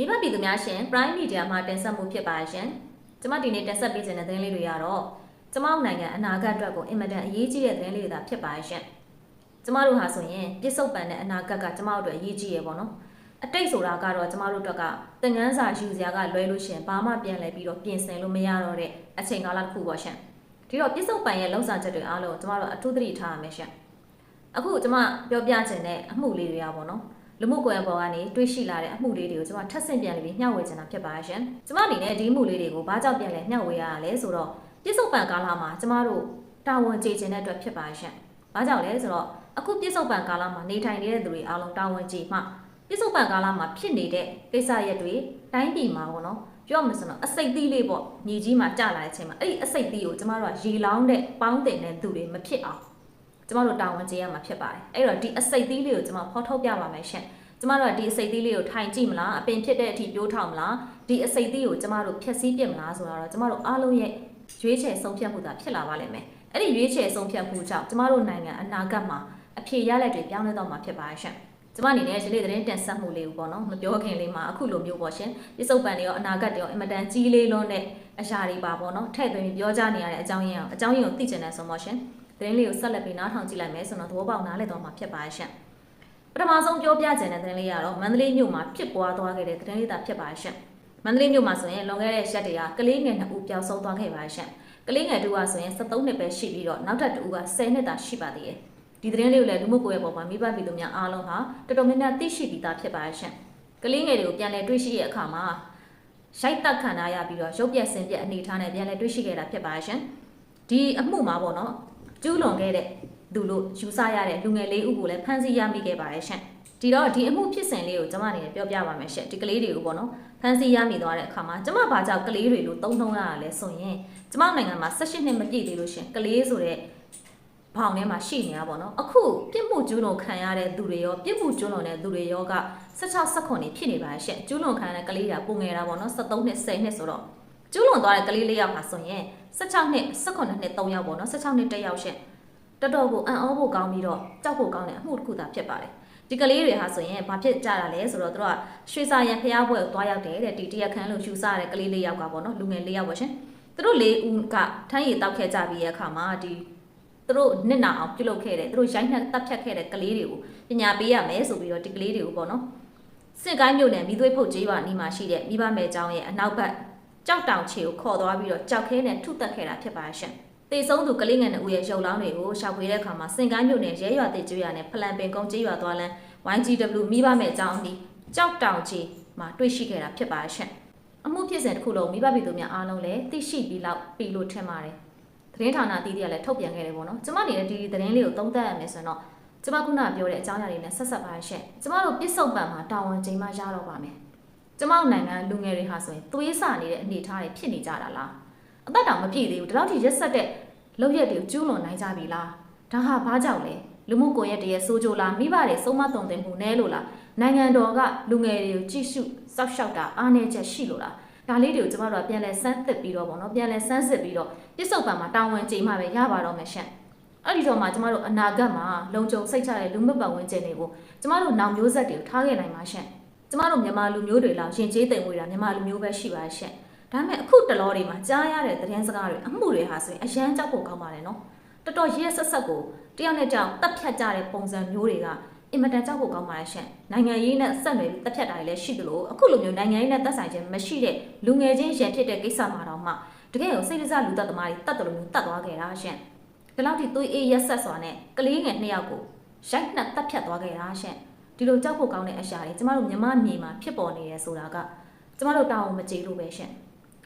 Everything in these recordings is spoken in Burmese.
မိဘပြည်သူများရှင် Prime Media မှာတင်ဆက်မှုဖြစ်ပါရှင်။ကျွန်မဒီနေ့တင်ဆက်ပေးခြင်းတဲ့သတင်းလေးတွေကတော့ကျွန်မတို့နိုင်ငံအနာဂတ်အတွက်ကိုအင်မတန်အရေးကြီးတဲ့သတင်းလေးတွေသာဖြစ်ပါရှင်။ကျွန်မတို့ဟာဆိုရင်ပြစ္ဆုတ်ပံတဲ့အနာဂတ်ကကျွန်မတို့အတွက်အရေးကြီးရပေါ့နော်။အတိတ်ဆိုတာကတော့ကျွန်မတို့အတွက်ကသင်ခန်းစာယူစရာကလွဲလို့ရှရင်ဘာမှပြန်လဲပြီးတော့ပြင်ဆင်လို့မရတော့တဲ့အချိန်ကာလတစ်ခုပေါ့ရှင်။ဒီတော့ပြစ္ဆုတ်ပံရဲ့လုံဆောင်ချက်တွေအားလုံးကျွန်မတို့အထူးသတိထားရမယ်ရှင်။အခုကျွန်မပြောပြခြင်းတဲ့အမှုလေးတွေကပေါ့နော်။ လူမှုကွန်ရက်ပေါ်ကနေတွေးရှိလာတဲ့အမှုလေးတွေကိုကျွန်မထပ်ဆင့်ပြန်ပြီးမျှဝေချင်တာဖြစ်ပါရှင်။ကျွန်မအနေနဲ့ဒီမှုလေးတွေကိုဘာကြောင့်ပြန်လဲမျှဝေရတာလဲဆိုတော့ပြစ္ဆုတ်ပံကာလမှာကျွန်မတို့တာဝန်ကျေခြင်းတဲ့အတွက်ဖြစ်ပါရှင်။ဘာကြောင့်လဲဆိုတော့အခုပြစ္ဆုတ်ပံကာလမှာနေထိုင်နေတဲ့သူတွေအားလုံးတာဝန်ကျေမှပြစ္ဆုတ်ပံကာလမှာဖြစ်နေတဲ့ကိစ္စရက်တွေတိုင်းပြည်မှာပေါ့နော်။ပြောမှဆိုတော့အစိတ်သီးလေးပေါ့ညီကြီးမှာကြာလာတဲ့အချိန်မှာအဲ့ဒီအစိတ်သီးကိုကျမတို့ကရေလောင်းတဲ့ပေါင်းတင်တဲ့သူတွေမဖြစ်အောင်ကျမတို့တာဝန်ကျေရမှာဖြစ်ပါတယ်အဲ့တော့ဒီအစိတ်သီးလေးကိုကျမဖော်ထုတ်ပြပါမယ်ရှင် ကျမတို့ကဒီအစိတ်သီးလေးကိုထိုင်ကြည့်မလားအပင်ဖြစ်တဲ့အထိပြိုးထောင်မလားဒီအစိတ်သီးကိုကျမတို့ဖြည့်ဆည်းပြစ်မလားဆိုတာတော့ကျမတို့အားလုံးရဲ့ရွေးချယ်ဆုံးဖြတ်မှုသာဖြစ်လာပါလိမ့်မယ်အဲ့ဒီရွေးချယ်ဆုံးဖြတ်မှုကြောင့်ကျမတို့နိုင်ငံအနာဂတ်မှာအဖြေရလက်တွေပြောင်းလဲတော့မှာဖြစ်ပါရှင်ကျမအနေနဲ့ဒီနေ့သတင်းတင်ဆက်မှုလေးကိုပေါ့နော်မပြောခင်လေးမှာအခုလိုမျိုးပေါ့ရှင်ပြစ္ဆုတ်ပန်တွေရောအနာဂတ်တွေရောအင်မတန်ကြီးလေးလွန်းတဲ့အရာတွေပါပေါ့နော်ထည့်သွင်းပြောကြနေရတဲ့အကြောင်းရင်းအောင်အကြောင်းရင်းကိုသိချင်တယ်ဆိုမှရှင်သတင်းလေးကိုဆက်လက်ပြီးနားထောင်ကြည့်လိုက်မယ်ဆိုတော့သဘောပေါက်နားလည်တော့မှာဖြစ်ပါရှင် ပထမဆုံးပြောပြချင်တဲ့သတင်းလေးကတော့မန္တလေးမြို့မှာဖြစ်ပွားသွားခဲ့တဲ့သတင်းလေးသာဖြစ်ပါရှင်မန္တလေးမြို့မှာဆိုရင်လွန်ခဲ့တဲ့ရက်တည်းကကလေးငယ်နှစ်ဦးပျောက်ဆုံးသွားခဲ့ပါရှင်ကလေးငယ်တူကဆိုရင်73နှစ်ပဲရှိပြီးတော့နောက်ထပ်တူက10နှစ်သာရှိပါသေးတယ်ဒီသတင်းလေးကိုလည်းလူမှုကွန်ရက်ပေါ်မှာမိဘပြည်သူများအားလုံးဟာတော်တော်များများသိရှိပြီးသားဖြစ်ပါရှင်ကလေးငယ်တွေကိုပြန်လည်တွေ့ရှိတဲ့အခါမှာရိုက်တက်ခံရပြီးတော့ရုပ်ပြက်ဆင်းပြက်အနေထားနဲ့ပြန်လည်တွေ့ရှိခဲ့တာဖြစ်ပါရှင်ဒီအမှုမှာပေါ့နော်ကျူးလွန်ခဲ့တဲ့ သူလို့ယူဆရတဲ့လူငယ်လေးဦးကိုလည်းဖမ်းဆီးရမိခဲ့ပါတယ်ရှင်ဒီတော့ဒီအမှုဖြစ်စဉ်လေးကိုကျွန်မအနေနဲ့ပြောပြပါမယ်ရှင်ဒီကလေးတွေကိုပေါ့နော်ဖမ်းဆီးရမိသွားတဲ့အခါမှာကျွန်မဘာကြောင့်ကလေးတွေလို့သုံးသုံးရတာလဲဆိုရင်ကျွန်မနိုင်ငံမှာ18နှစ်မပြည့်သေးလို့ရှင်ကလေးဆိုတဲ့ဘောင်ထဲမှာရှိနေတာပေါ့နော်အခုပြစ်မှုကျူးလွန်ခံရတဲ့သူတွေရောပြစ်မှုကျူးလွန်တဲ့သူတွေရောက16 18နှစ်ဖြစ်နေပါရှင့်ကျူးလွန်ခံရတဲ့ကလေးကပုံငယ်တာပေါ့နော်73နှစ်10နှစ်ဆိုတော့ကျူးလွန်သွားတဲ့ကလေးလေးယောက်ဟာဆိုရင်16နှစ်18နှစ်3ယောက်ပေါ့နော်16နှစ်1ယောက်ရှင့် တော်တော်ကိုအံ့ဩဖို့ကောင်းပြီးတော့ကြောက်ဖို့ကောင်းတဲ့အမှုတစ်ခုသာဖြစ်ပါတယ်ဒီကလေးတွေဟာဆိုရင်ဘာဖြစ်ကြတာလဲဆိုတော့သူတို့ကရွှေစာရံဖျားပွဲကိုတွားရောက်တယ်တဲ့ဒီတရက်ခန်းလို့ယူဆရတဲ့ကလေးလေးယောက်ကပေါ့နော်လူငယ်လေးယောက်ပါရှင်သူတို့လေးဦးကထမ်းရည်တောက်ခဲ့ကြပြီးရဲ့အခါမှာဒီသူတို့နစ်နာအောင်ပြုလုပ်ခဲ့တယ်သူတို့ရိုင်းနှက်တပ်ဖြတ်ခဲ့တဲ့ကလေးတွေကိုပညာပေးရမယ်ဆိုပြီးတော့ဒီကလေးတွေကိုပေါ့နော်စစ်ကိုင်းမြို့နယ်မိသွေးဖုတ်ကျေးရွာနီးမှာရှိတဲ့မိဘမဲကျောင်းရဲ့အနောက်ဘက်ကြောက်တောင်ချေကိုခေါ်သွားပြီးတော့ကြောက်ခဲနဲ့ထုတက်ခဲ့တာဖြစ်ပါရှင် တေဆုံးသူကလေးငယ်နှစ်ဦးရဲ့ရုပ်လောင်းတွေကိုရှောက်ခွေတဲ့အခါမှာစင်ကိုင်းမြို့နယ်ရဲရွာတေကျွေးရနဲ့ဖလန်ပင်ကုန်းကျေးရွာသွားလန်း YGW မိဘမဲ့အကြောင်းအဒီကြောက်တောင်ကြီးမှာတွေ့ရှိခဲ့တာဖြစ်ပါရှင့်အမှုဖြစ်စဉ်တစ်ခုလုံးမိဘပြည်သူများအားလုံးလည်းသိရှိပြီးလောက်ပြီလို့ထင်ပါတယ်သတင်းဌာနအသီးသီးကလည်းထုတ်ပြန်ခဲ့တယ်ပေါ့နော်ကျမနေတဲ့ဒီသတင်းလေးကိုသုံးသပ်ရမယ်ဆိုတော့ကျမခုနပြောတဲ့အကြောင်းအရာတွေနဲ့ဆက်ဆက်ပါရှင့်ကျမတို့ပြစ်စုံပံမှာတာဝန်ချိန်မှရတော့ပါမယ်ကျမတို့နိုင်ငံလူငယ်တွေဟာဆိုရင်သွေးဆနေတဲ့အနေအထားတွေဖြစ်နေကြတာလား အသက်တောင်မပြည့်သေးဘူးဒီလောက်ထိရက်ဆက်တဲ့လောက်ရက်တွေကိုကျူးလွန်နိုင်ကြပြီလားဒါဟာဘာကြောင့်လဲလူမှုကွန်ရက်တွေရဲ့စိုးကြိုလားမိဘတွေစုံမတုံတင်မှုနဲလို့လားနိုင်ငံတော်ကလူငယ်တွေကိုကြည့်ရှုစောက်ရှောက်တာအားနည်းချက်ရှိလို့လားဒါလေးတွေကိုကျမတို့ကပြန်လဲစမ်းသစ်ပြီးတော့ဗောနော်ပြန်လဲစမ်းစစ်ပြီးတော့ပြစ်စုံပံမှာတာဝန်ချိန်မှပဲရပါတော့မယ်ရှင့်အဲ့ဒီတော့မှကျမတို့အနာဂတ်မှာလုံခြုံစိတ်ချတဲ့လူမှုပတ်ဝန်းကျင်တွေကိုကျမတို့နောင်မျိုးဆက်တွေကိုထားခဲ့နိုင်ပါရှင့်ကျမတို့မြန်မာလူမျိုးတွေလောက်ရှင်ကျေးတိမ်ဝေးတာမြန်မာလူမျိုးပဲရှိပါရှင့် ဒါပေမဲ့အခုတလောတွေမှာကြားရတဲ့သတင်းစကားတွေအမှုတွေဟာဆိုရင်အရန်ကြောက်ဖို့ကောင်းပါတယ်နော်တော်တော်ရဲဆက်ဆက်ကိုတယောက်နဲ့ကြောက်တက်ဖြတ်ကြတဲ့ပုံစံမျိုးတွေကအင်မတန်ကြောက်ဖို့ကောင်းပါတယ်ရှင်နိုင်ငံရေးနဲ့ဆက်နွယ်ပြီးတက်ဖြတ်တာတွေလည်းရှိသလိုအခုလိုမျိုးနိုင်ငံရေးနဲ့သက်ဆိုင်ခြင်းမရှိတဲ့လူငယ်ချင်းရန်ဖြစ်တဲ့ကိစ္စမှာတော့မှတကယ်ကိုစိတ်ဒဇလူသက်သမားတွေတတ်တယ်လို့မျိုးတတ်သွားခဲ့တာရှင်ဒီလောက်ထိသွေးအေးရက်ဆက်စွာနဲ့ကလေးငယ်နှစ်ယောက်ကိုရိုက်နှက်တက်ဖြတ်သွားခဲ့တာရှင်ဒီလိုကြောက်ဖို့ကောင်းတဲ့အရာတွေကျမတို့မြမမြေမှာဖြစ်ပေါ်နေတယ်ဆိုတာကကျမတို့တောင်းအောင်မကြေလို့ပဲရှင်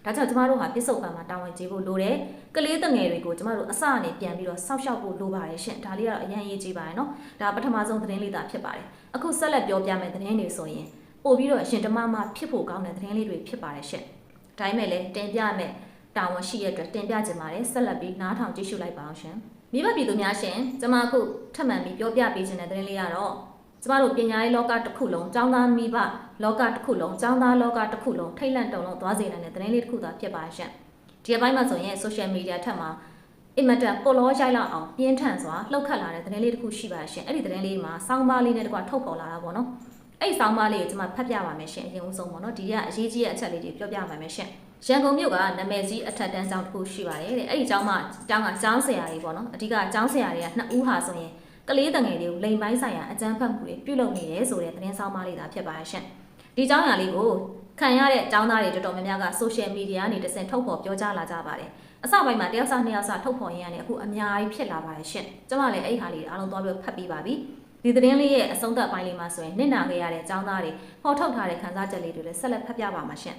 ဒါကြောင့်ကျမတို့ဟာပြစ္ဆုတ်ပံမှာတာဝန်ကျေဖို့လိုတယ်။ကလေးတငယ်တွေကိုကျမတို့အစအနေပြန်ပြီးတော့စောက်ရှောက်ဖို့လိုပါတယ်ရှင်။ဒါလေးကတော့အရင်ရေးကြည့်ပါရနော်။ဒါပထမဆုံးသတင်းလေးသာဖြစ်ပါတယ်။အခုဆက်လက်ပြောပြမယ့်သတင်းတွေဆိုရင်ပို့ပြီးတော့အရှင်ဓမ္မမဖြစ်ဖို့ကောင်းတဲ့သတင်းလေးတွေဖြစ်ပါတယ်ရှင်။ဒါပေမဲ့လည်းတင်ပြမယ့်တာဝန်ရှိရတဲ့အတွက်တင်ပြခြင်းပါတယ်ဆက်လက်ပြီးနားထောင်ကြည့်ရှုလိုက်ပါအောင်ရှင်။မိဘပြည်သူများရှင်ကျမအခုထပ်မံပြီးပြောပြပေးခြင်းတဲ့သတင်းလေးကတော့ ကျမတို့ပညာရေးလောကတစ်ခုလုံးចောင်းသားမိဘလောကတစ်ခုလုံးចောင်းသားလောကတစ်ခုလုံးထိတ်လန့်တုန်လှုပ်သွားစေနိုင်တဲ့သတင်းလေးတစ်ခုသာဖြစ်ပါရှင့်ဒီအပိုင်းမှာဆိုရင် social media ထက်မှာအင်မတန်ပေါ်လောရိုက်လောက်အောင်ပြင်းထန်စွာလှုပ်ခတ်လာတဲ့သတင်းလေးတစ်ခုရှိပါရှင့်အဲ့ဒီသတင်းလေးမှာစောင်းပါလေးနဲ့တကွထုတ်ပေါ်လာတာပေါ့နော်အဲ့ဒီဆောင်းပါးလေးကိုကျွန်မဖတ်ပြပါမယ်ရှင်အရင်ဦးဆုံးပေါ့နော်ဒီကအရေးကြီးတဲ့အချက်လေးတွေပြောပြပါမယ်ရှင်ရန်ကုန်မြို့ကနာမည်ကြီးအထက်တန်းကျောင်းတစ်ခုရှိပါတယ်တဲ့အဲ့ဒီကျောင်းမှာကျောင်းကကျောင်းဆရာကြီးပေါ့နော်အဓိကကျောင်းဆရာတွေကနှစ်ဦးဟာဆိုရင် ကလေးတငယ်တွေကိုလိန်ပိုင်းဆိုင်ရာအကြမ်းဖက်မှုတွေပြုလုပ်နေတယ်ဆိုတဲ့သတင်းဆောင်ပါးလေးသာဖြစ်ပါရှင်ဒီကျောင်းရာလေးကိုခံရတဲ့ကျောင်းသားတွေတော်တော်များများက social media ကနေတဆင့်ထုတ်ဖော်ပြောကြားလာကြပါတယ်အစပိုင်းမှာတယောက်စားနှစ်ယောက်စားထုတ်ဖော်ရင်းကနေအခုအများကြီးဖြစ်လာပါတယ်ရှင်ကျွန်မလည်းအဲ့ဒီဟာလေးအားလုံးသွားပြီးဖတ်ပြီးပါပြီဒီသတင်းလေးရဲ့အဆုံးသတ်ပိုင်းလေးမှာဆိုရင်နင့်နာခဲ့ရတဲ့ကျောင်းသားတွေဟောထုတ်ထားတဲ့ခန်းစားချက်လေးတွေလည်းဆက်လက်ဖတ်ပြပါမှာရှင်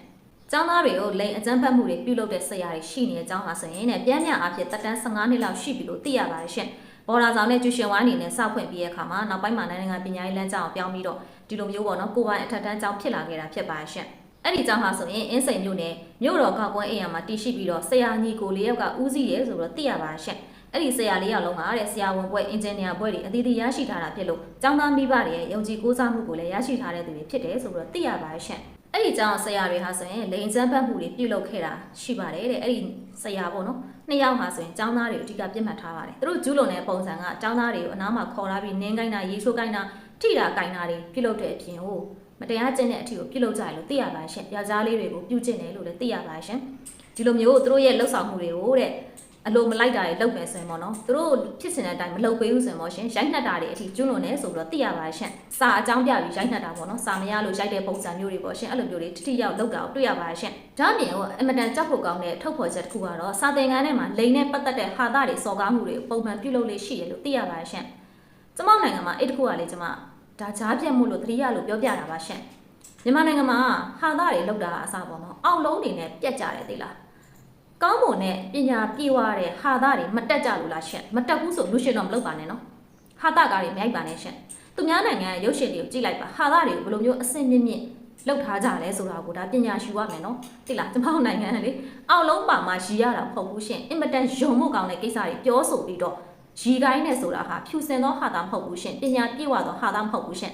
ကျောင်းသားတွေကိုလိန်အကြမ်းဖက်မှုတွေပြုလုပ်တဲ့ဆရာတွေရှိနေတဲ့အကြောင်းပါဆိုရင်ねပြန်ပြန်အားဖြင့်တက်တန်း15နှစ်လောက်ရှိပြီလို့သိရပါတယ်ရှင် ဘော်ဒါဆောင်နဲ့ကျူရှင်ဝိုင်းအနေနဲ့စဖွင့်ပြီးတဲ့အခါမှာနောက်ပိုင်းမှာနိုင်ငံပညာရေးလမ်းကြောင်းကိုပြောင်းပြီးတော့ဒီလိုမျိုးပေါ့နော်ကိုယ်ပိုင်အထက်တန်းကျောင်းဖြစ်လာခဲ့တာဖြစ်ပါရှင်အဲ့ဒီကျောင်းဟာဆိုရင်အင်းစိန်မြို့နယ်မြို့တော်ကောက်ကွန်းအိမ်ယာမှာတည်ရှိပြီးတော့ဆရာညီကိုလေးယောက်ကဦးစီးရဲဆိုတော့သိရပါရှင်အဲ့ဒီဆရာလေးယောက်လုံးကတဲ့ဆရာဝန်ဘွဲ့အင်ဂျင်နီယာဘွဲ့တွေအသီးသီးရရှိထားတာဖြစ်လို့ကျောင်းသားမိဘတွေရဲ့ယုံကြည်ကိုးစားမှုကိုလည်းရရှိထားတဲ့သူတွေဖြစ်တယ်ဆိုတော့သိရပါရှင်အဲ့ဒီကျောင်းဆရာတွေဟာဆိုရင်လိန်စမ်းပတ်မှုတွေပြုလုပ်ခဲ့တာရှိပါတယ်တဲ့အဲ့ဒီဆရာပေါ့နော် နှစ်ယောက်ဟာဆိုရင်ကျောင်းသားတွေအဓိကပြစ်မှတ်ထားပါတယ်သူတို့ကျူးလွန်တဲ့ပုံစံကကျောင်းသားတွေကိုအနားမှာခေါ်လာပြီးနင်းကိုင်းတာရေးချိုးကိုင်းတာထိတာကိုင်းတာတွေပြုလုပ်တဲ့အပြင်ဟိုမတရားကျင့်တဲ့အထီကိုပြုလုပ်ကြရလို့သိရပါရှင်။ယောက်ျားလေးတွေကိုပြုကျင့်တယ်လို့လည်းသိရပါရှင်။ဒီလိုမျိုးသူတို့ရဲ့လှုပ်ဆောင်မှုတွေကိုတဲ့ အလိုမလိုက်တာတွေလုပ်မယ်ဆိုရင်ပေါ့နော်။သူတို့ဖြစ်စင်တဲ့အတိုင်းမလုပ်ပေးဘူးဆိုရင်ပေါ့ရှင်။ရိုက်နှက်တာတွေအထိကျွလွန်နေဆိုပြီးတော့သိရပါရှင်။စာအကြောင်းပြပြီးရိုက်နှက်တာပေါ့နော်။စာမရလို့ရိုက်တဲ့ပုံစံမျိုးတွေပေါ့ရှင်။အဲ့လိုမျိုးတွေတိတိရောက်လုပ်တာကိုတွေ့ရပါရှင်။ဒါမြင်ဟိုအမတန်ကြောက်ဖို့ကောင်းတဲ့ထုတ်ဖော်ချက်တစ်ခုကတော့စာသင်ခန်းထဲမှာလိန်နဲ့ပတ်သက်တဲ့ဟာသားတွေစော်ကားမှုတွေပုံမှန်ပြုလုပ်လေးရှိတယ်လို့သိရပါရှင်။ကျမနိုင်ငံမှာအဲ့တခုကလေကျမဒါကြားပြတ်မှုလို့သတိရလို့ပြောပြတာပါရှင်။မြန်မာနိုင်ငံမှာဟာသားတွေလောက်တာအစားပေါ့နော်အောက်လုံးတွေနဲ့ပြက်ကြတယ်သိလား ကောင်းမွန်တဲ့ပညာပြေဝတဲ့ဟာသားတွေမတက်ကြလို့လားရှင်မတက်ဘူးဆိုလူရှင်တော့မလုပ်ပါနဲ့နော်ဟာသားကားတွေမြိုက်ပါနဲ့ရှင်သူများနိုင်ငံရဲ့ရုပ်ရှင်တွေကိုကြည့်လိုက်ပါဟာသားတွေကိုဘယ်လိုမျိုးအဆင့်မြင့်မြင့်လောက်ထားကြလဲဆိုတာကိုဒါပညာရှိရမယ်နော်သိလားကျမတို့နိုင်ငံကလေအောက်လုံးပါမှာရည်ရတာမဟုတ်ဘူးရှင်အင်မတန်ယုံမှုကောင်းတဲ့ကိစ္စတွေပြောဆိုပြီးတော့ရီကိုင်းနဲ့ဆိုတာဟာဖြူစင်သောဟာသားမဟုတ်ဘူးရှင်ပညာပြေဝသောဟာသားမဟုတ်ဘူးရှင်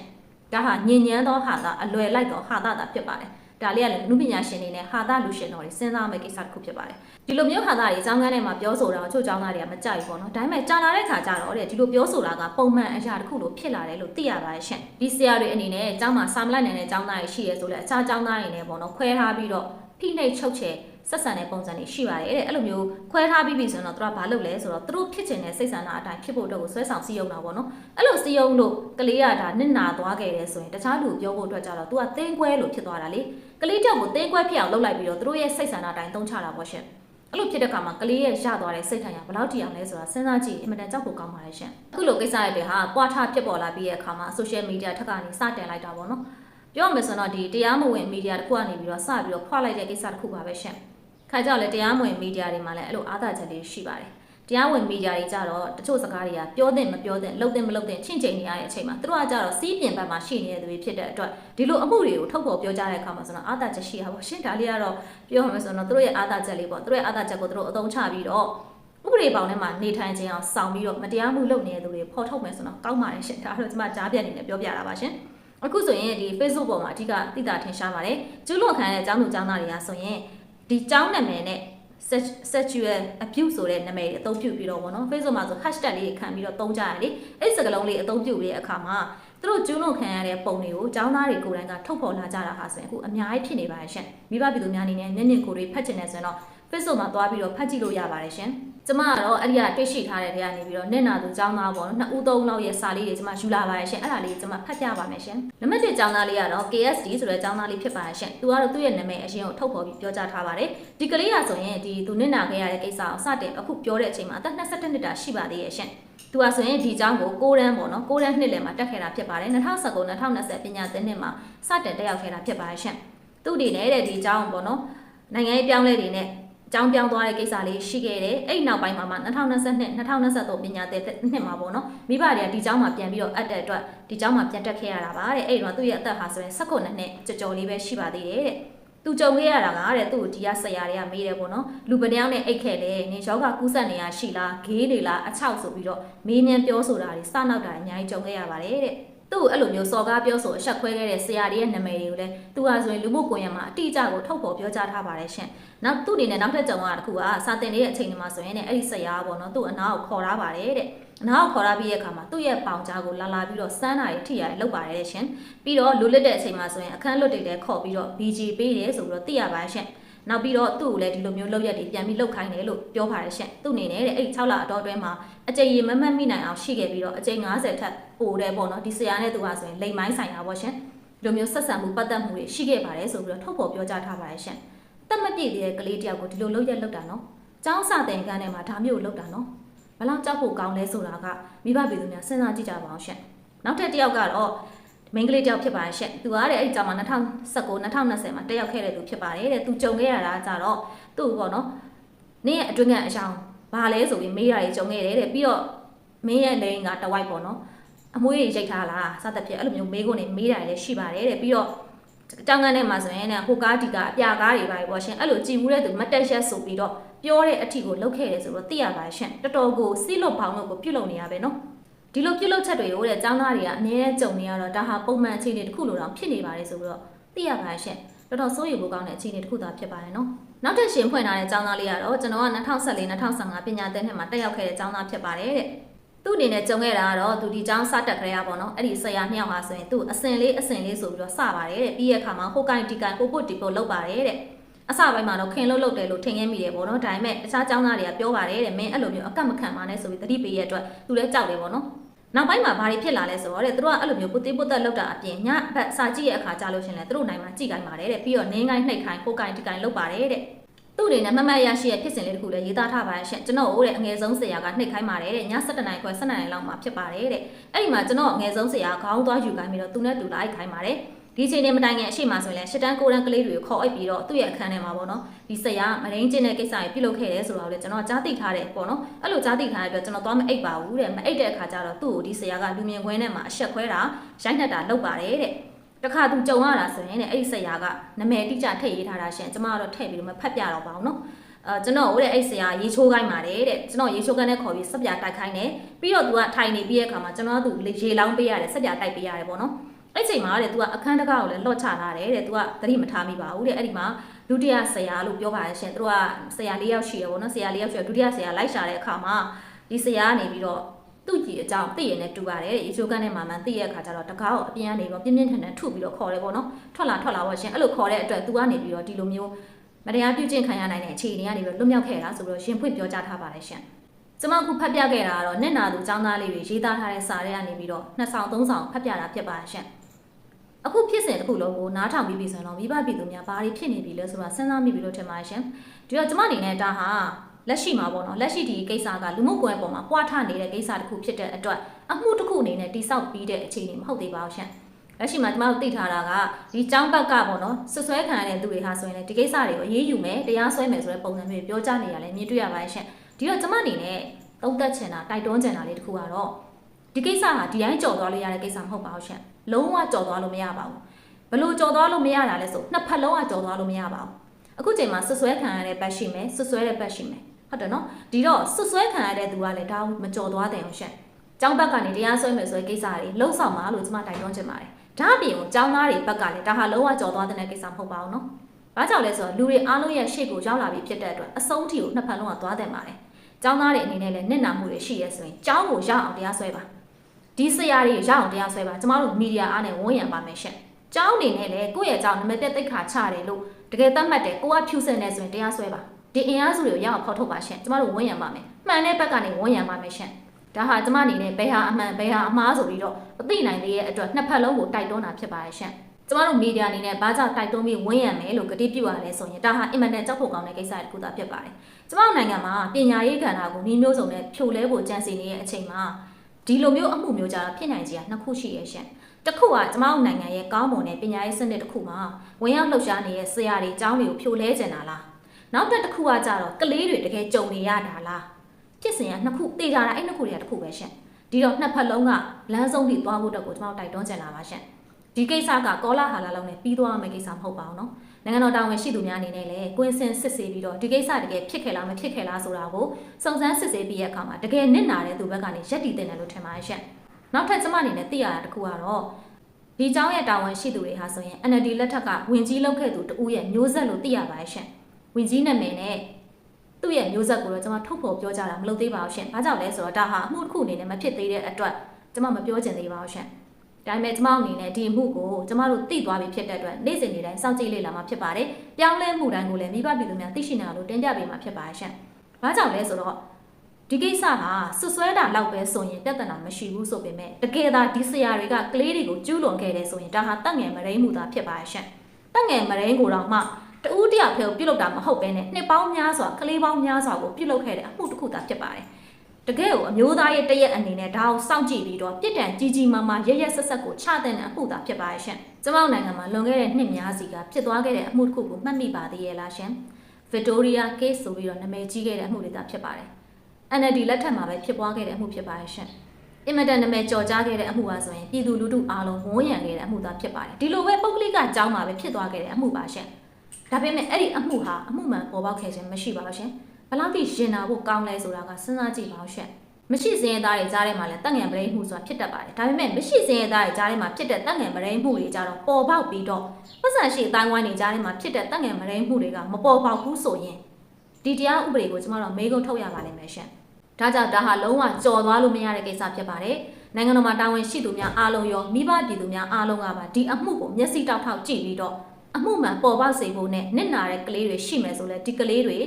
ဒါဟာညဉ့်ညမ်းသောဟာသာအလွယ်လိုက်သောဟာသာသာဖြစ်ပါတယ် ဒါလေးကလည်းလူပညာရှင်တွေနဲ့ဟာသာလူရှင်တော်တွေစဉ်းစားမယ့်ကိစ္စတစ်ခုဖြစ်ပါတယ်ဒီလိုမျိုးဟာသာတွေအကြောင်းကန်းထဲမှာပြောဆိုတာကိုချို့ကျောင်းသားတွေကမကြိုက်ဘူးပေါ့နော်ဒါပေမဲ့ကြာလာတဲ့ခါကျတော့တဲ့ဒီလိုပြောဆိုတာကပုံမှန်အရာတစ်ခုလိုဖြစ်လာတယ်လို့သိရပါတယ်ရှင်ဒီဆရာတွေအနေနဲ့ကျောင်းမှာစာမလိုက်နိုင်တဲ့ကျောင်းသားတွေရှိရဲဆိုလဲအခြားကျောင်းသားတွေနဲ့ပေါ့နော်ခွဲထားပြီးတော့ဖိနှိပ်ချုပ်ချယ် ဆက်ဆံတဲ့ပုံစံတွေရှိပါတယ်တဲ့အဲ့လိုမျိုးခွဲထားပြီးပြီဆိုရင်တော့သူကဘာလုပ်လဲဆိုတော့သူတို့ဖြစ်ချင်တဲ့စိတ်ဆန္ဒအတိုင်းဖြစ်ဖို့အတွက်ကိုဆွဲဆောင်စည်းရုံတာပေါ့နော်အဲ့လိုစည်းရုံလို့ကလေးကဒါနစ်နာသွားခဲ့တယ်ဆိုရင်တခြားလူပြောဖို့အတွက်ကြတော့ तू ကတင်းကွဲလို့ဖြစ်သွားတာလေကလေးတောက်ကိုတင်းကွဲဖြစ်အောင်လုပ်လိုက်ပြီးတော့သူတို့ရဲ့စိတ်ဆန္ဒအတိုင်းသုံးချတာပေါ့ရှင်အဲ့လိုဖြစ်တဲ့အခါမှာကလေးရဲ့ရသွားတဲ့စိတ်ထိုင်ရဘယ်လောက်တည်အောင်လဲဆိုတာစဉ်းစားကြည့်အင်မတန်ကြောက်ဖို့ကောင်းပါတယ်ရှင်အခုလိုကိစ္စတွေဟာပွားထဖြစ်ပေါ်လာပြီးတဲ့အခါမှာ social media ထက်ကနေစတင်လိုက်တာပေါ့နော် ပြောမယ်ဆိုတော့ဒီတရားမဝင်မီဒီယာတစ်ခုကနေပြီးတော့စပြီးတော့ဖွာလိုက်တဲ့ကိစ္စတစ်ခုပါပဲရှင်ခါကြောင့်လည်းတရားမဝင်မီဒီယာတွေမှာလည်းအဲ့လိုအားသာချက်လေးရှိပါတယ်တရားဝင်မီဒီယာတွေကြတော့တချို့စကားတွေကပြောတဲ့မပြောတဲ့လှုပ်တဲ့မလှုပ်တဲ့ချင့်ချိန်နေရတဲ့အချိန်မှာသူတို့ကကြတော့စီးပြင်ဘက်မှာရှိနေတဲ့သူတွေဖြစ်တဲ့အတွက်ဒီလိုအမှုတွေကိုထုတ်ဖော်ပြောကြတဲ့အခါမှာဆိုတော့အားသာချက်ရှိတာပေါ့ရှင်းဒါလေးကတော့ပြောရမယ်ဆိုတော့သူတို့ရဲ့အားသာချက်လေးပေါ့သူတို့ရဲ့အားသာချက်ကိုသူတို့အသုံးချပြီးတော့ဥပဒေပေါင်းထဲမှာနေထိုင်ခြင်းအောင်ဆောင်ပြီးတော့မတရားမှုလုပ်နေတဲ့သူတွေဖော်ထုတ်မယ်ဆိုတော့ကောင်းပါတယ်ရှင်ဒါတော့ကျွန်မကြားပြတ်နေနဲ့ပြောပြတာပါရှင် အခုဆိုရင်ဒီ Facebook ပေါ်မှာအဓိကသိတာထင်ရှားပါတယ်ကျူးလွန်ခံတဲ့ကျောင်းသူကျောင်းသားတွေကဆိုရင်ဒီကျောင်းနာမည်နဲ့ sexual abuse ဆိုတဲ့နာမည်တွေအသုံးပြုပြီးတော့ဗောနော် Facebook မှာဆို hashtag လေးခံပြီးတော့သုံးကြရတယ်အဲ့ဒီစကားလုံးလေးအသုံးပြုပြီးတဲ့အခါမှာသူတို့ကျူးလွန်ခံရတဲ့ပုံတွေကိုကျောင်းသားတွေကိုယ်တိုင်ကထုတ်ဖော်လာကြတာဟာဆိုရင်အခုအများကြီးဖြစ်နေပါတယ်ရှင်မိဘပြည်သူများအနေနဲ့မျက်မြင်ကိုယ်တွေဖတ်ချင်တယ်ဆိုရင်တော့ Facebook မှာသွားပြီးတော့ဖတ်ကြည့်လို့ရပါတယ်ရှင်ကျမကတော့အဲ့ဒီကတွေ့ရှိထားတဲ့နေရာနေပြီးတော့နဲ့နာသူចောင်းသားပေါ့နော်နှစ်ဦးသုံးလောက်ရဲ့စာလေးတွေကျမယူလာပါတယ်ရှင်အဲ့ဒါလေးကျမဖတ်ပြပါမယ်ရှင်နံပါတ်1ចောင်းသားလေးကတော့ KSD ဆိုတဲ့ចောင်းသားလေးဖြစ်ပါတယ်ရှင်သူကတော့သူ့ရဲ့နာမည်အရင်ကိုထုတ်ဖော်ပြီးပြောကြားထားပါတယ်ဒီကလေးကဆိုရင်ဒီသူနစ်နာခဲ့ရတဲ့ကိစ္စကိုစတင်အခုပြောတဲ့အချိန်မှာအသက်22နှစ်တာရှိပါသေးရဲ့ရှင်သူကဆိုရင်ဒီကျောင်းကို6တန်းပေါ့နော်6တန်းနှစ်လယ်မှာတက်ခဲ့တာဖြစ်ပါတယ်2019 2020ပညာသင်နှစ်မှာစတင်တက်ရောက်ခဲ့တာဖြစ်ပါတယ်ရှင်သူဒီနေတဲ့ဒီကျောင်းပေါ့နော်နိုင်ငံရေးပြောင်းလဲတွေနဲ့ ကျောင်းပြောင်းသွားတဲ့ကိစ္စလေးရှိခဲ့တယ်အဲ့ဒီနောက်ပိုင်းမှာမှ2022 2023ပညာသင်နှစ်မှာပေါ့နော်မိဘတွေကဒီကျောင်းမှာပြန်ပြီးတော့အပ်တဲ့အတွက်ဒီကျောင်းမှာပြန်တက်ခဲ့ရတာပါတဲ့အဲ့ဒီတော့သူ့ရဲ့အသက်ဟာဆိုရင်19နှစ်ကြော်ကြော်လေးပဲရှိပါသေးတယ်တဲ့သူကြုံခဲ့ရတာကတဲ့သူ့ကိုဒီကဆရာတွေကမေးတယ်ပေါ့နော်လူပတောင်နဲ့အိတ်ခဲ့တယ်နင်ယောဂကူးစက်နေရရှိလားဂေးတွေလားအချောက်ဆိုပြီးတော့မေးမြန်းပြောဆိုတာတွေစနောက်တာအများကြီးကြုံခဲ့ရပါတယ်တဲ့ သူ့ကိုအဲ့လိုမျိုးစော်ကားပြောဆိုအဆက်ခွဲခဲ့တဲ့ဆရာတွေရဲ့နာမည်တွေကိုလည်းသူဟာဆိုရင်လူမှုကွန်ရက်မှာအတိအကျကိုထုတ်ဖော်ပြောကြားထားပါတယ်ရှင်။နောက်သူ့အနေနဲ့နောက်ထပ်ကြုံရတာတစ်ခုကစာတင်နေတဲ့အချိန်တွေမှာဆိုရင်လည်းအဲ့ဒီဆရာကပေါ့နော်သူ့အနာကိုခေါ်ထားပါတယ်တဲ့။အနာကိုခေါ်ထားပြီးရဲ့အခါမှာသူ့ရဲ့ပေါင်ကြားကိုလာလာပြီးတော့စမ်းတာရထိရတယ်လုပ်ပါတယ်ရှင်။ပြီးတော့လူလစ်တဲ့အချိန်မှာဆိုရင်အခန်းလွတ်တွေလည်းခေါ်ပြီးတော့ BG ပေးတယ်ဆိုပြီးတော့သိရပါရှင်။ နောက်ပြီးတော့သူ့ကိုလည်းဒီလိုမျိုးလောက်ရက်တွေပြန်ပြီးလောက်ခိုင်းတယ်လို့ပြောပါတယ်ရှင်။သူ့အနေနဲ့တဲ့အဲ့6လအတော်အတွင်းမှာအကြိမ်ရေမမတ်မိနိုင်အောင်ရှိခဲ့ပြီးတော့အကြိမ်90ထက်ပိုတယ်ပေါ့နော်ဒီဆရာနဲ့သူကဆိုရင်လိမ်မိုင်းဆိုင်တာပေါ့ရှင်။ဒီလိုမျိုးဆက်ဆံမှုပတ်သက်မှုတွေရှိခဲ့ပါတယ်ဆိုပြီးတော့ထုတ်ဖော်ပြောကြားထားပါတယ်ရှင်။တက်မပြည့်သေးတဲ့ကလေးတယောက်ကိုဒီလိုလောက်ရက်လောက်တာနော်။ကျောင်းစာသင်ခန်းထဲမှာဒါမျိုးလောက်တာနော်။ဘလောက်ကြောက်ဖို့ကောင်းလဲဆိုတာကမိဘပြည်သူများစဉ်းစားကြည့်ကြပါအောင်ရှင်။နောက်ထပ်တစ်ယောက်ကတော့ မိန်းကလေးတယောက်ဖြစ်ပါတယ်ရှင့်။သူကတဲ့အဲ့ဒီကျောင်းမှာ2019 2020မှာတက်ရောက်ခဲ့တဲ့သူဖြစ်ပါတယ်တဲ့။သူကြုံခဲ့ရတာကြတော့သူ့ပေါ့နော်။နင်းရဲ့အတွင်းကအကြောင်းဘာလဲဆိုပြီးမေးရတွေကြုံခဲ့တယ်တဲ့။ပြီးတော့မင်းရဲ့လိန်ကတဝိုက်ပေါ့နော်။အမွေးတွေရိတ်ထားလားစသဖြင့်အဲ့လိုမျိုးမေးခွန်းတွေမေးတာလည်းရှိပါတယ်တဲ့။ပြီးတော့တောင်ကန်ထဲမှာဆိုရင်လည်းဟိုကားဒီကားအပြာကားတွေပါပေါ့ရှင်။အဲ့လိုကြည်မှုတဲ့သူမတက်ရက်ဆိုပြီးတော့ပြောတဲ့အထီကိုလုတ်ခဲ့တယ်ဆိုတော့သိရပါရှင်။တော်တော်ကိုစီးလွတ်ပေါင်းလို့ကိုပြုတ်လုံနေရပဲနော်။ ဒီလိုပြုတ်လုချက်တွေကိုတဲ့ចောင်းသားတွေကအမြဲကြုံနေရတော့ဒါဟာပုံမှန်အခြေအနေတစ်ခုလိုတော့ဖြစ်နေပါတယ်ဆိုပြီးတော့သိရပါရှင့်တော်တော်စိုးရိမ်ဖို့ကောင်းတဲ့အခြေအနေတစ်ခုသာဖြစ်ပါတယ်နော်နောက်ထပ်ရှင်ဖွင့်ထားတဲ့ចောင်းသားလေးကတော့ကျွန်တော်က2014 2015ပညာသင်နှစ်မှာတက်ရောက်ခဲ့တဲ့ចောင်းသားဖြစ်ပါတယ်တဲ့သူ့အနေနဲ့ကြုံခဲ့တာကတော့သူဒီចောင်းစတက်ကြရပါတော့အဲ့ဒီဆရာနှစ်ယောက်ဟာဆိုရင်သူ့အစင်လေးအစင်လေးဆိုပြီးတော့စပါတယ်တဲ့ပြီးရဲ့အခါမှာဟိုကိုင်တီကိုင်ဟိုပုတ်တီပုတ်လောက်ပါတယ်တဲ့အစပိုင်းမှာတော့ခင်လို့လုတ်တယ်လို့ထင်ခဲ့မိတယ်ပေါ့နော်ဒါပေမဲ့တခြားចောင်းသားတွေကပြောပါတယ်တဲ့မင်းအဲ့လိုမျိုးအကတ်မခံပါနဲ့ဆိုပြီးသတိပေးရတဲ့အတွက်သူလည်းကြောက်တယ်ပေါ့နော် နောက်ပိုင်းမှာဘာတွေဖြစ်လာလဲဆိုတော့တဲ့သူတို့ကအဲ့လိုမျိုးပုတိပုတ်တက်လောက်တာအပြင်ညဘက်စာကြည့်ရဲ့အခါကြာလို့ရှရင်လဲသူတို့နိုင်မှာကြည့်ခိုင်းပါတယ်တဲ့ပြီးတော့နင်းကိုင်းနှိတ်ခိုင်းကိုကိုင်းဒီကိုင်းလောက်ပါတယ်တဲ့သူ့အနေနဲ့မမတ်ရရှိရဲ့ဖြစ်စဉ်လေးတစ်ခုလည်းရေးသားထားပါရှင့်ကျွန်တော်တို့တဲ့အငယ်ဆုံးဆရာကနှိတ်ခိုင်းပါတယ်တဲ့ည7နာရီခွဲ7နာရီလောက်မှာဖြစ်ပါတယ်တဲ့အဲ့ဒီမှာကျွန်တော်အငယ်ဆုံးဆရာခေါင်းသွားယူခိုင်းပြီးတော့သူနဲ့တူလိုက်ခိုင်းပါတယ် ဒီချိန်နဲ့မတိုင်ခင်အရှိမဆိုရင်လည်းရှစ်တန်းကိုတန်းကလေးတွေကိုခေါ်အိပ်ပြီးတော့သူ့ရဲ့အခန်းထဲမှာပေါ့နော်ဒီဆရာမရင်းချင်းတဲ့ကိစ္စတွေပြုလုပ်ခဲ့တယ်ဆိုတော့လေကျွန်တော်ကြားသိထားတယ်ပေါ့နော်အဲ့လိုကြားသိထားတဲ့အတွက်ကျွန်တော်သွားမအိပ်ပါဘူးတဲ့မအိပ်တဲ့အခါကျတော့သူ့ကိုဒီဆရာကလူမြင်ကွင်းထဲမှာအဆက်ခွဲတာရိုက်နှက်တာလုပ်ပါတယ်တဲ့တခါသူကြုံရတာဆိုရင်တဲ့အဲ့ဒီဆရာကနာမည်တိကျထည့်ရေးထားတာရှင်ကျွန်မကတော့ထည့်ပြီးတော့မဖတ်ပြတော့ပါဘူးနော်အဲကျွန်တော်တို့တဲ့အဲ့ဆရာရေချိုးခိုင်းပါတယ်တဲ့ကျွန်တော်ရေချိုးကန်းနဲ့ခေါ်ပြီးစက်ပြတိုက်ခိုင်းတယ်ပြီးတော့သူကထိုင်နေပြီးတဲ့အခါမှာကျွန်တော်ကသူရေလောင်းပေးရတယ်စက်ပြတိုက်ပေးရတယ်ပေါ့နော် အဲ့ချိန်မှာတဲ့သူကအခန်းတကားကိုလည်းလော့ချလာတယ်တဲ့သူကသတိမထားမိပါဘူးတဲ့အဲ့ဒီမှာဒုတိယဆရာလို့ပြောပါတယ်ရှင်သူကဆရာ၄ယောက်ရှိရပေါ့နော်ဆရာ၄ယောက်ရှိရဒုတိယဆရာလိုက်ရှာတဲ့အခါမှာဒီဆရာကနေပြီးတော့သူ့ကြီးအကြောင်းသိရနေတူပါတယ်ရေချိုးကန်းနဲ့မာမန်သိရတဲ့အခါကျတော့တကားကိုအပြင်ကနေပြီးပြင်းပြင်းထန်ထန်ထုပြီးတော့ခေါ်တယ်ပေါ့နော်ထွက်လာထွက်လာပေါ့ရှင်အဲ့လိုခေါ်တဲ့အတွက်သူကနေပြီးတော့ဒီလိုမျိုးမတရားပြုကျင့်ခံရနိုင်တဲ့အခြေအနေကနေပြီးတော့လွတ်မြောက်ခဲ့တာဆိုပြီးတော့ရှင်ဖွင့်ပြောကြားထားပါတယ်ရှင်ကျွန်မအခုဖတ်ပြခဲ့တာကတော့နင့်နာသူចောင်းသားလေးတွေရေးသားထားတဲ့စာတွေကနေပြီးတော့နှစ်ဆောင်သုံးဆောင်ဖတ်ပြတာဖြစ်ပါရှင်။ အခုဖြစ်စဉ်တစ်ခုလုံးကိုနားထောင်ပြီးပြီဆိုရင်တော့မိဘပြည်သူများဘာတွေဖြစ်နေပြီလဲဆိုတာစဉ်းစားမိပြီလို့ထင်ပါတယ်ရှင်ဒီတော့ကျမအနေနဲ့ဒါဟာလက်ရှိမှာပေါ့နော်လက်ရှိဒီကိစ္စကလူမှုကွန်ရက်ပေါ်မှာပွားထနေတဲ့ကိစ္စတစ်ခုဖြစ်တဲ့အတွက်အမှုတစ်ခုအနေနဲ့တိဆောက်ပြီးတဲ့အခြေအနေမဟုတ်သေးပါဘူးရှင်လက်ရှိမှာကျမတို့သိထားတာကဒီចောင်းဘက်ကပေါ့နော်ဆွဆွဲခံရတဲ့သူတွေဟာဆိုရင်လည်းဒီကိစ္စတွေကိုအေးအေးယူမယ်တရားစွဲမယ်ဆိုတဲ့ပုံစံမျိုးပြောကြနေရလဲမြင်တွေ့ရပါတယ်ရှင်ဒီတော့ကျမအနေနဲ့သုံးသက်ချင်တာတိုက်တွန်းချင်တာလေးတစ်ခုကတော့ဒီကိစ္စဟာဒီတိုင်းကြော်သွားလို့ရတဲ့ကိစ္စမဟုတ်ပါဘူးရှင် လုံးဝကြော်သွားလို့မရပါဘူးဘလို့ကြော်သွားလို့မရတာလဲဆိုနှစ်ဖက်လုံးကကြော်သွားလို့မရပါဘူးအခုချိန်မှာဆွဆွဲခံရတဲ့ဘက်ရှိမယ်ဆွဆွဲတဲ့ဘက်ရှိမယ်ဟုတ်တယ်နော်ဒီတော့ဆွဆွဲခံရတဲ့သူကလည်းဒါမကြော်သွားတယ်အောင်ရှင်ကျောင်းဘက်ကနေတရားစွဲမယ်ဆိုတဲ့ကိစ္စတွေလှုပ်ဆောင်ပါလို့ကျွန်မတိုက်တွန်းချင်ပါတယ်ဒါအပြင်ကိုကျောင်းသားတွေဘက်ကလည်းဒါဟာလုံးဝကြော်သွားတဲ့ကိစ္စမဟုတ်ပါဘူးနော်ဘာကြောင့်လဲဆိုတော့လူတွေအားလုံးရဲ့ရှေ့ကိုရောက်လာပြီဖြစ်တဲ့အတွက်အဆုံးထိကိုနှစ်ဖက်လုံးကသွားတယ်ပါတယ်ကျောင်းသားတွေအနေနဲ့လည်းနစ်နာမှုတွေရှိရဲဆိုရင်ကျောင်းကိုရောက်အောင်တရားစွဲပါ ဒီဆရာတွေရအောင်တရားစွဲပါကျမတို့မီဒီယာအားနဲ့ဝန်ရံပါမယ်ရှင့်။ကျောင်းအနေနဲ့လည်းကိုယ့်ရဲ့အကြောင်းနံပါတ်1တိတ်ခါချတယ်လို့တကယ်သတ်မှတ်တယ်ကိုကဖြူစင်နေဆိုရင်တရားစွဲပါဒီအင်အားစုတွေကိုရအောင်ဖော်ထုတ်ပါရှင့်ကျမတို့ဝန်ရံပါမယ်။မှန်တဲ့ဘက်ကနေဝန်ရံပါမယ်ရှင့်။ဒါဟာကျမအနေနဲ့ဘယ်ဟာအမှန်ဘယ်ဟာအမှားဆိုပြီးတော့မသိနိုင်သေးတဲ့အတွက်နှစ်ဖက်လုံးကိုတိုက်တွန်းတာဖြစ်ပါရဲ့ရှင့်။ကျမတို့မီဒီယာအနေနဲ့ဘာကြောင့်တိုက်တွန်းပြီးဝန်ရံမယ်လို့ကတိပြုရလဲဆိုရင်ဒါဟာအင်မတန်ကြောက်ဖို့ကောင်းတဲ့ကိစ္စတစ်ခုသာဖြစ်ပါတယ်။ကျမတို့နိုင်ငံမှာပညာရေးကဏ္ဍကိုနှီးမျိုးစုံနဲ့ဖြိုလဲဖို့ကြံစီနေတဲ့အချိန်မှာ ဒီလိုမျိုးအမှုမျိုးကြတာဖြစ်နိုင်ကြီးကနှစ်ခုရှိရဲ့ရှင့်။တစ်ခုကကျမတို့နိုင်ငံရဲ့ကောင်းမွန်တဲ့ပညာရေးစနစ်တစ်ခုမှာဝင်ရောက်လှုပ်ရှားနေတဲ့ဆရာတွေကျောင်းတွေကိုဖြိုလဲကျင်တာလား။နောက်တစ်ခုကကြတော့ကလေးတွေတကယ်ကြုံနေရတာလား။ဖြစ်စဉ်ကနှစ်ခုတေချာတာအဲ့နှစ်ခုတွေကတစ်ခုပဲရှင့်။ဒီတော့နှစ်ဖက်လုံးကလမ်းဆုံးထိသွားဖို့အတွက်ကိုကျမတို့တိုက်တွန်းချင်တာပါရှင့်။ဒီကိစ္စကကောလာဟာလာလုံးနဲ့ပြီးသွားမယ့်ကိစ္စမဟုတ်ပါဘူးနော်။ နိုင်ငံတော်တာဝန်ရှိသူများအနေနဲ့လည်းကွင်းစင်စစ်ဆေးပြီးတော့ဒီကိစ္စတကယ်ဖြစ်ခဲ့လားမဖြစ်ခဲ့လားဆိုတာကိုစုံစမ်းစစ်ဆေးပြီးရဲ့အခါမှာတကယ်နစ်နာတဲ့သူဘက်ကနေရက်တည်တင်တယ်လို့ထင်ပါတယ်ရှင့်။ နောက်ထပ်ကျမအနေနဲ့သိရတာတစ်ခုကတော့ဒီเจ้าရဲ့တာဝန်ရှိသူတွေဟာဆိုရင် NLD လက်ထက်ကဝင်ကြီးလောက်ခဲ့သူတဦးရဲ့မျိုးဆက်လို့သိရပါတယ်ရှင်ဝင်ကြီးနာမည်နဲ့သူ့ရဲ့မျိုးဆက်ကိုတော့ကျွန်မထုတ်ဖော်ပြောကြတာမလုပ်သေးပါဘူးရှင်။ဘာကြောင့်လဲဆိုတော့ဒါဟာအမှုတစ်ခုအနေနဲ့မဖြစ်သေးတဲ့အတွက်ကျွန်မမပြောချင်သေးပါဘူးရှင်။ ဒါပေမဲ့ကျွန်မအနေနဲ့ဒီအမှုကိုကျွန်မတို့သိသွားပြီဖြစ်တဲ့အတွက်နေ့စဉ်နေ့တိုင်းစောင့်ကြည့်လေ့လာမှာဖြစ်ပါတယ်။ပြောင်းလဲမှုတိုင်းကိုလည်းမိဘပြည်သူများသိရှိနိုင်အောင်လို့တင်ပြပေးမှာဖြစ်ပါတယ်ရှင်။ဘာကြောင့်လဲဆိုတော့ဒီကိစ္စဟာဆွဆွဲတာလောက်ပဲဆိုရင်ပြဿနာမရှိဘူးဆိုပေမဲ့တကယ်သာဒီဆရာတွေကကလေးတွေကိုကျူးလွန်ခဲ့တယ်ဆိုရင်ဒါဟာတက်ငယ်မရိမှုသာဖြစ်ပါရဲ့ရှင်။တက်ငယ်မရိကိုတော့မှတူးတယောက်ဖဲကိုပြုတ်လောက်တာမဟုတ်ပဲနဲ့နှစ်ပေါင်းများစွာကလေးပေါင်းများစွာကိုပြုတ်လောက်ခဲ့တဲ့အမှုတစ်ခုသာဖြစ်ပါတယ်။ တကယ်ကိုအမျိုးသားရဲ့တရက်အနေနဲ့ဒါကိုစောင့်ကြည့်ပြီးတော့ပြစ်ဒဏ်ကြီးကြီးမားမားရရက်ဆက်ဆက်ကိုချတဲ့အမှုသာဖြစ်ပါရဲ့ရှင်။ကျမတို့နိုင်ငံမှာလွန်ခဲ့တဲ့နှစ်များစီကဖြစ်သွားခဲ့တဲ့အမှုတစ်ခုကိုမှတ်မိပါသေးရဲ့လားရှင်။ Victoria case ဆိုပြီးတော့နာမည်ကြီးခဲ့တဲ့အမှုတွေသာဖြစ်ပါတယ်။ NLD လက်ထက်မှာပဲဖြစ်ပွားခဲ့တဲ့အမှုဖြစ်ပါရဲ့ရှင်။အင်မတန်နာမည်ကျော်ကြားခဲ့တဲ့အမှုပါဆိုရင်ပြည်သူလူထုအားလုံးဝန်းရံခဲ့တဲ့အမှုသာဖြစ်ပါတယ်။ဒီလိုပဲပုဂ္ဂလိကအကြောင်းမှာပဲဖြစ်သွားခဲ့တဲ့အမှုပါရှင်။ဒါပေမဲ့အဲ့ဒီအမှုဟာအမှုမှန်ပေါ်ပေါက်ခဲ့ခြင်းမရှိပါဘူးရှင်။ ဘယ်လောက်ထိရင်နာဖို့ကောင်းလဲဆိုတာကစဉ်းစားကြည့်ပါဦးရှင်။မရှိစင်ရသားတွေကြားထဲမှာလည်းတန့်ငယ်ပရိမှုဆိုတာဖြစ်တတ်ပါတယ်။ဒါပေမဲ့မရှိစင်ရသားတွေကြားထဲမှာဖြစ်တဲ့တန့်ငယ်ပရိမှုတွေကြတော့ပေါ်ပေါက်ပြီးတော့ပတ်စံရှိအတိုင်းဝိုင်းတွေကြားထဲမှာဖြစ်တဲ့တန့်ငယ်ပရိမှုတွေကမပေါ်ပေါက်ဘူးဆိုရင်ဒီတရားဥပဒေကိုကျမတို့မေးခွန်းထုတ်ရပါလိမ့်မယ်ရှင်။ဒါကြောင့်ဒါဟာလုံးဝကြော်သွားလို့မရတဲ့ကိစ္စဖြစ်ပါတယ်။နိုင်ငံတော်မှာတာဝန်ရှိသူများအားလုံးရောမိဘပြည်သူများအားလုံးကပါဒီအမှုကိုမျက်စိတောက်ထောက်ကြည့်ပြီးတော့အမှုမှန်ပေါ်ပေါက်စေဖို့နဲ့နစ်နာတဲ့ကလေးတွေရှိမယ်ဆိုလဲဒီကလေးတွေ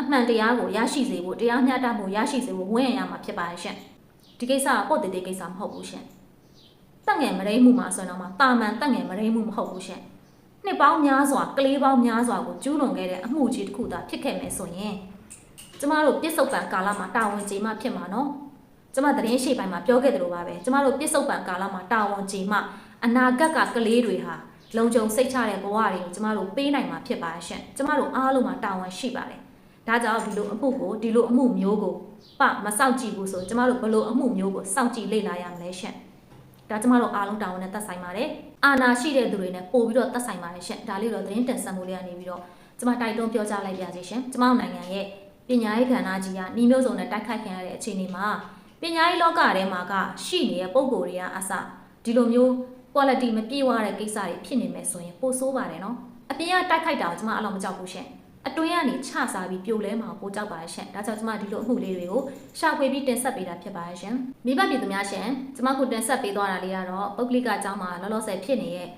အမှန်တရားကိုရရှိစေဖို့တရားမျှတမှုရရှိစေဖို့ဝန်ရံရမှာဖြစ်ပါရဲ့ရှင်ဒီကိစ္စကပေါ့တည်တည်ကိစ္စမဟုတ်ဘူးရှင်တက်ငယ်မရိမှုမှာဆိုရင်တော့မှတာမန်တက်ငယ်မရိမှုမဟုတ်ဘူးရှင်နှစ်ပေါင်းများစွာကလေးပေါင်းများစွာကိုကျူးလွန်ခဲ့တဲ့အမှုကြီးတစ်ခုသာဖြစ်ခဲ့မယ်ဆိုရင်ကျမတို့ပြစ်စုံပံကာလမှာတာဝန်ကြီးမှဖြစ်မှာနော်ကျမသတင်းရှိပိုင်းမှာပြောခဲ့သလိုပါပဲကျမတို့ပြစ်စုံပံကာလမှာတာဝန်ကြီးမှအနာဂတ်ကကလေးတွေဟာလုံခြုံစိတ်ချတဲ့ဘဝတွေကိုကျမတို့ပေးနိုင်မှာဖြစ်ပါရှင့်ကျမတို့အားလုံးမှာတာဝန်ရှိပါတယ် ဒါကြောင့်ဒီလိုအမှုကိုဒီလိုအမှုမျိုးကိုပမစောင့်ကြည့်ဘူးဆိုကျမတို့ဘလို့အမှုမျိုးကိုစောင့်ကြည့်လေ့လာရမလဲရှင့်ဒါကျမတို့အားလုံးတာဝန်နဲ့သက်ဆိုင်ပါတယ်အာနာရှိတဲ့သူတွေနဲ့ပို့ပြီးတော့သက်ဆိုင်ပါတယ်ရှင့်ဒါလေးတော့သတင်းတင်ဆက်မှုလေးကနေပြီးတော့ကျမတိုက်တွန်းပြောကြားလိုက်ပါစီရှင်ကျမတို့နိုင်ငံရဲ့ပညာရေးကဏ္ဍကြီးကနှီးမျိုးစုံနဲ့တိုက်ခိုက်ခံရတဲ့အခြေအနေမှာပညာရေးလောကထဲမှာကရှိနေတဲ့ပုံကိုယ်တွေကအစဒီလိုမျိုး quality မပြည့်ဝတဲ့ကိစ္စတွေဖြစ်နေမယ်ဆိုရင်ပိုဆိုးပါတယ်နော်အပြင်ကတိုက်ခိုက်တာကိုကျမအဲ့လိုမကြောက်ဘူးရှင် အတွင်းကနေချစားပြီးပြိုလဲမှာပိုကြောက်ပါရှင်ဒါကြောင့်ကျမဒီလိုအမှုလေးတွေကိုရှာဖွေပြီးတင်ဆက်ပေးတာဖြစ်ပါရှင်မိဘပြည်သူများရှင်ကျမကိုတင်ဆက်ပေးသွားတာလေးကတော့ပုဂ္ဂလိကအကြောင်းမှာလောလောဆယ်ဖြစ်နေတဲ့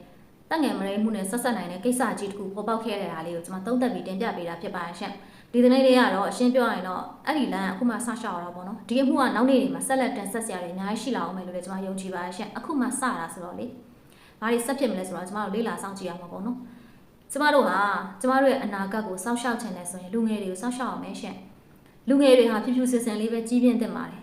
တက်ငယ်မရိမှုနဲ့ဆက်ဆက်နိုင်တဲ့ကိစ္စကြီးတစ်ခုပေါ်ပေါက်ခဲ့တဲ့အားလေးကိုကျမသုံးသပ်ပြီးတင်ပြပေးတာဖြစ်ပါရှင်ဒီတနေ့လေးကတော့အရှင်းပြောရရင်တော့အဲ့ဒီလမ်းအခုမှဆရှောက်ရတော့ပေါ့နော်ဒီအမှုကနောက်နေ့တွေမှာဆက်လက်တင်ဆက်စရာတွေအများကြီးရှိလာအောင်မယ်လို့လည်းကျွန်မယုံကြည်ပါရှင်အခုမှစတာဆိုတော့လေဘာတွေဆက်ဖြစ်မလဲဆိုတော့ကျမတို့လေ့လာစောင့်ကြည့်ရမှာပေါ့နော် ကျမတို့ဟာကျမတို့ရဲ့အနာဂတ်ကိုစောင့်ရှောက်ချင်တယ်ဆိုရင်လူငယ်တွေကိုစောင့်ရှောက်အောင်မယ်ရှင်လူငယ်တွေဟာဖြူဖြူစင်စင်လေးပဲကြီးပြင်းတင်ပါတယ်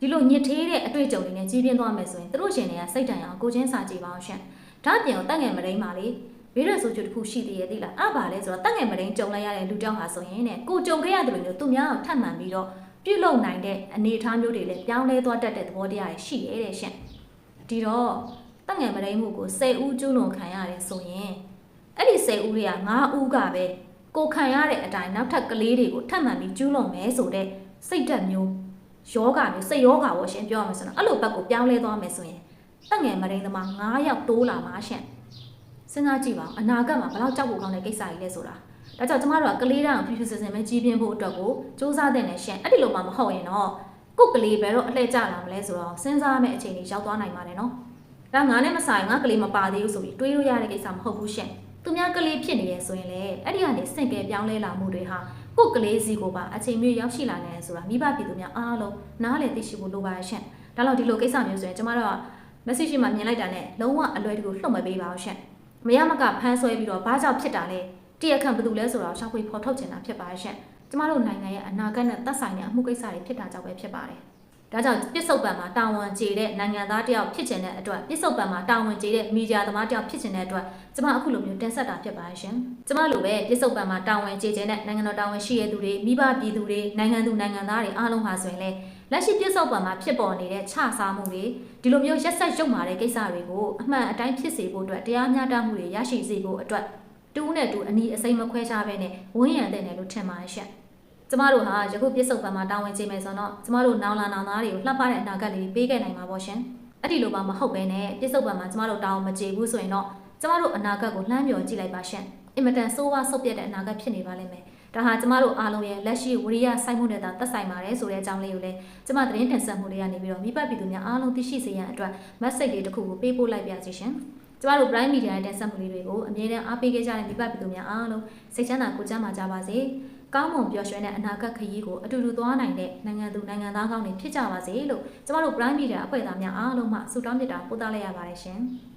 ဒီလိုညစ်သေးတဲ့အတွေ့အကြုံတွေနဲ့ကြီးပြင်းသွားမယ်ဆိုရင်သူတို့ရှင်တွေကစိတ်တန်အောင်ကိုချင်းစာကြည့်ပါအောင်ရှင်ဒါပြင်ကိုတက်ငယ်မရင်းပါလေဗီရဆိုချူတစ်ခုရှိသေးရဲ့သိလားအပါလဲဆိုတော့တက်ငယ်မရင်းကြုံလိုက်ရတဲ့လူတောင်ဟာဆိုရင်တဲ့ကိုကြုံခဲ့ရတယ်လို့မျိုးသူများအောင်ထပ်မှန်ပြီးတော့ပြုလုပ်နိုင်တဲ့အနေအထားမျိုးတွေလည်းပြောင်းလဲသွားတတ်တဲ့သဘောတရားတွေရှိရဲတဲ့ရှင်ဒီတော့တက်ငယ်မရိမှုကို10ဦးကျူးလွန်ခံရတယ်ဆိုရင် အဲ့ဒီ10ဦးတွေက9ဦးကပဲကိုခံရတဲ့အတိုင်းနောက်ထပ်ကလေးတွေကိုထပ်မံပြီးကျူးလွန်မယ်ဆိုတဲ့စိတ်ဓာတ်မျိုးယောဂမျိုးစိတ်ယောဂဘောရှင်ပြောရမယ်ဆိုတော့အဲ့လိုဘက်ကိုပြောင်းလဲသွားမယ်ဆိုရင်တက်ငယ်မရိသမား9ယောက်တိုးလာမှာရှင်စဉ်းစားကြည့်ပါဦးအနာဂတ်မှာဘယ်လောက်ကြောက်ဖို့ကောင်းတဲ့ကိစ္စကြီးလဲဆိုတာဒါကြောင့်ကျမတို့ကကလေးတောင်ဖြူဖြူစင်စင်ပဲကြီးပြင်းဖို့အတွက်ကိုစူးစမ်းတဲ့နဲ့ရှင်အဲ့ဒီလိုမှမဟုတ်ရင်တော့ကိုယ်ကလေးဘယ်တော့အလှည့်ကျလာမလဲဆိုတော့စဉ်းစားမယ့်အချိန်ကြီးရောက်သွားနိုင်ပါတယ်နော်ဒါငါနဲ့မဆိုင်ငါကလေးမပါသေးဘူးဆိုပြီးတွေးလို့ရတဲ့ကိစ္စမဟုတ်ဘူးရှင် သူများကလေးဖြစ်နေရဆိုရင်လေအဲ့ဒီကနေစင့်ကဲပြောင်းလဲလာမှုတွေဟာကိုယ်ကလေးစီကိုပါအချိန်မျိုးရောက်ရှိလာနိုင်ဆိုတာမိဘပြည်သူများအားလုံးနားလည်သိရှိဖို့လိုပါရဲ့ရှင်ဒါတော့ဒီလိုကိစ္စမျိုးဆိုရင်ကျမတို့က message ရှိမှမြင်လိုက်တာနဲ့လုံးဝအလွယ်တကူလှုပ်မပေးပါဘူးရှင်မရမကဖမ်းဆွဲပြီးတော့ဘာကြောင့်ဖြစ်တာလဲတရခန့်ဘယ်သူလဲဆိုတော့ရှောက်ဖွေဖော်ထုတ်ချင်တာဖြစ်ပါရဲ့ရှင်ကျမတို့နိုင်ငံရဲ့အနာဂတ်နဲ့သက်ဆိုင်တဲ့အမှုကိစ္စတွေဖြစ်တာကြောင့်ပဲဖြစ်ပါတယ် ဒါကြောင့်ပြစ်စုံပံမှာတာဝန်ကျေတဲ့နိုင်ငံသားတယောက်ဖြစ်ချင်တဲ့အတွက်ပြစ်စုံပံမှာတာဝန်ကျေတဲ့မီဒီယာသမားတယောက်ဖြစ်ချင်တဲ့အတွက်ကျမအခုလိုမျိုးတင်ဆက်တာဖြစ်ပါရှင်။ကျမလိုပဲပြစ်စုံပံမှာတာဝန်ကျေချင်တဲ့နိုင်ငံတော်တာဝန်ရှိရသူတွေမိဘပြည်သူတွေနိုင်ငံသူနိုင်ငံသားတွေအားလုံးဟာဆိုရင်လည်းလက်ရှိပြစ်စုံပံမှာဖြစ်ပေါ်နေတဲ့ခြစားမှုတွေဒီလိုမျိုးရက်ဆက်ရုပ်မာတဲ့ကိစ္စတွေကိုအမှန်အတိုင်းဖြစ်စေဖို့အတွက်တရားမျှတမှုတွေရရှိစေဖို့အတွက်တူးနဲ့တူအနီးအစိမ်းမခွဲခြားဘဲနဲ့ဝန်းရံတဲ့နယ်လို့ထင်ပါရဲ့ရှင့်။ ကျမတို့ဟာယခုပြစ်စုံပံမှာတာဝန်ကျမယ်ဆိုတော့ကျမတို့နောင်လာနောင်သားတွေကိုလှပတဲ့အနာဂတ်လေးပေးခဲ့နိုင်မှာပေါ့ရှင်အဲ့ဒီလိုမှမဟုတ်ပဲနဲ့ပြစ္ဆုတ်ပံမှာကျမတို့တောင်းမကြေဘူးဆိုရင်တော့ကျမတို့အနာဂတ်ကိုလှမ်းပြောကြည့်လိုက်ပါရှင်အင်မတန်ဆိုးဝါးဆုပ်ပြတ်တဲ့အနာဂတ်ဖြစ်နေပါလိမ့်မယ်ဒါဟာကျမတို့အားလုံးရဲ့လက်ရှိဝရိယစိုက်မှုနဲ့သာသက်ဆိုင်ပါတယ်ဆိုတဲ့အကြောင်းလေးကိုလည်းကျမသတင်းတင်ဆက်မှုလေးကနေပြီးတော့မိဘပြည်သူများအားလုံးသိရှိစေရန်အတွက် message လေးတစ်ခုကိုပေးပို့လိုက်ပါစီရှင်ကျမတို့ Prime Media ရဲ့တင်ဆက်မှုလေးတွေကိုအမြဲတမ်းအားပေးခဲ့ကြတဲ့မိဘပြည်သူများအားလုံးစိတ်ချမ်းသာကိုယ်ကျန်းမာကြပါစေ ကောင်းမွန်ပျော်ရွှင်တဲ့အနာဂတ်ခရီးကိုအတူတူသွားနိုင်တဲ့နိုင်ငံသူနိုင်ငံသားကောင်းတွေဖြစ်ကြပါစေလို့ကျမတို့ Prime Media အဖွဲ့သားများအားလုံးမှဆုတောင်းမေတ္တာပို့သလိုက်ရပါတယ်ရှင်။